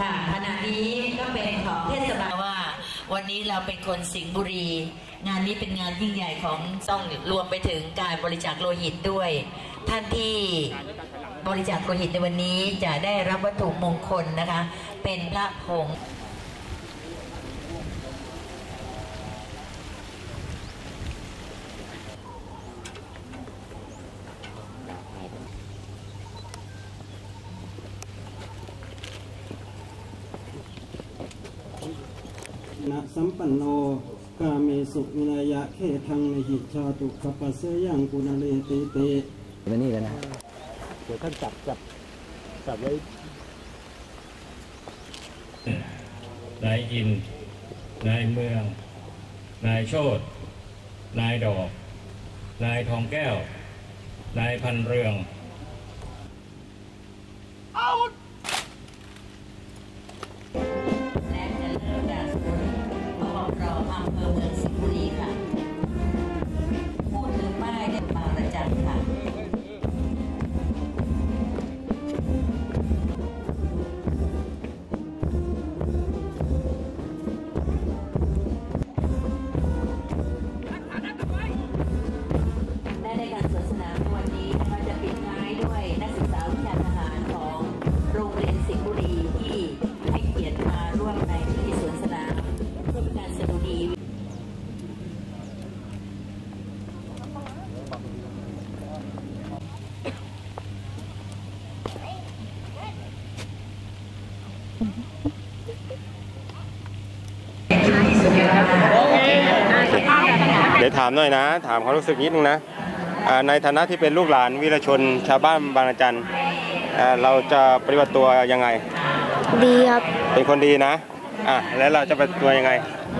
ค่ะขณะนี้ก็เป็นของเทศบาลว่า วันนี้เราเป็นคนสิงห์บุรี งานนี้เป็นงานยิ่งใหญ่ของต้องรวมไปถึงการบริจาคโลหิตด้วย ท่านที่บริจาคโลหิตในวันนี้จะได้รับวัตถุมงคลนะคะ เป็นพระผง นะสัมปันโนกาเมสุวินายะเขทังในหิชาตุขปัสเสยังกุณเลติเตมานี่กันนะเดี๋ยวท่านจับจับจับไว้นายอิน นายเมือง นายโชตนายดอก นายทองแก้ว นายพันเรืองแกครองอ ดี๋ยวถามหน่อยนะ ถามความรู้สึกนิดนึงนะอ่าในฐานะที่เป็นลูกหลานวีรชนชาวบ้านบางระจันอ่าเราจะปฏิบัติตัวยังไง ดีครับ เป็นคนดีนะอะแล้วเราจะปฏิบัติตัวยังไง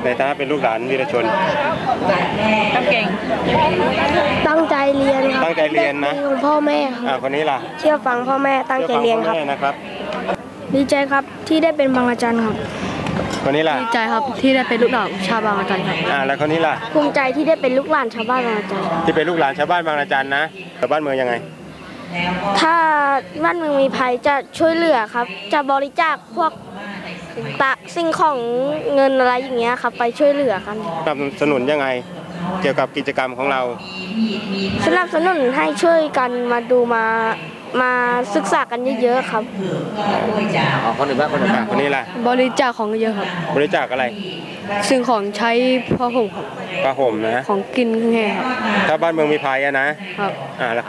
ในฐานะเป็นลูกหลานวีรชนตั้งใจเรียนครับตั้งใจเรียนนะด็กดีของพ่อแม่คอ่ารับคนนี้ล่ะ เชื่อฟังพ่อแม่ตั้งใจเรียนครับชื่อฟังพ่อแม่นะครับ ดีใจครับที่ได้เป็นบางอาจารย์ครับ คนนี้ล่ะดีใจครับที่ได้เป็นลูกหลานชาวบางอาจารย์ครับอ่าแล้วคนนี้ล่ะ ภูมิใจที่ได้เป็นลูกหลานชาวบ้านบางอาจารย์ที่เป็นลูกหลานชาวบ้านบางระจันนะชาวบ้านเมืองยังไง ถ้าบ้านเมืองมีภัยจะช่วยเหลือครับ จะบริจาคพวกตะสิ่งของเงินอะไรอย่างเงี้ยครับ ไปช่วยเหลือกันสนับสนุนยังไง เกี่ยวกับกิจกรรมของเรา สนับสนุนให้ช่วยกันมาดูมา มาศึกษากันเยอะๆครับ อ๋อคนอื่นบ้างคนอื่นอ่าบ้างคนนี้ล่ะบริจาคของเยอะครับ บริจาคอะไรสิ่งของใช้พ่อผมครับผ้าห่มนะของกินแห้งครับถ้าบ้านเมืองมีภัยอะนะครับ อ่าแล้ว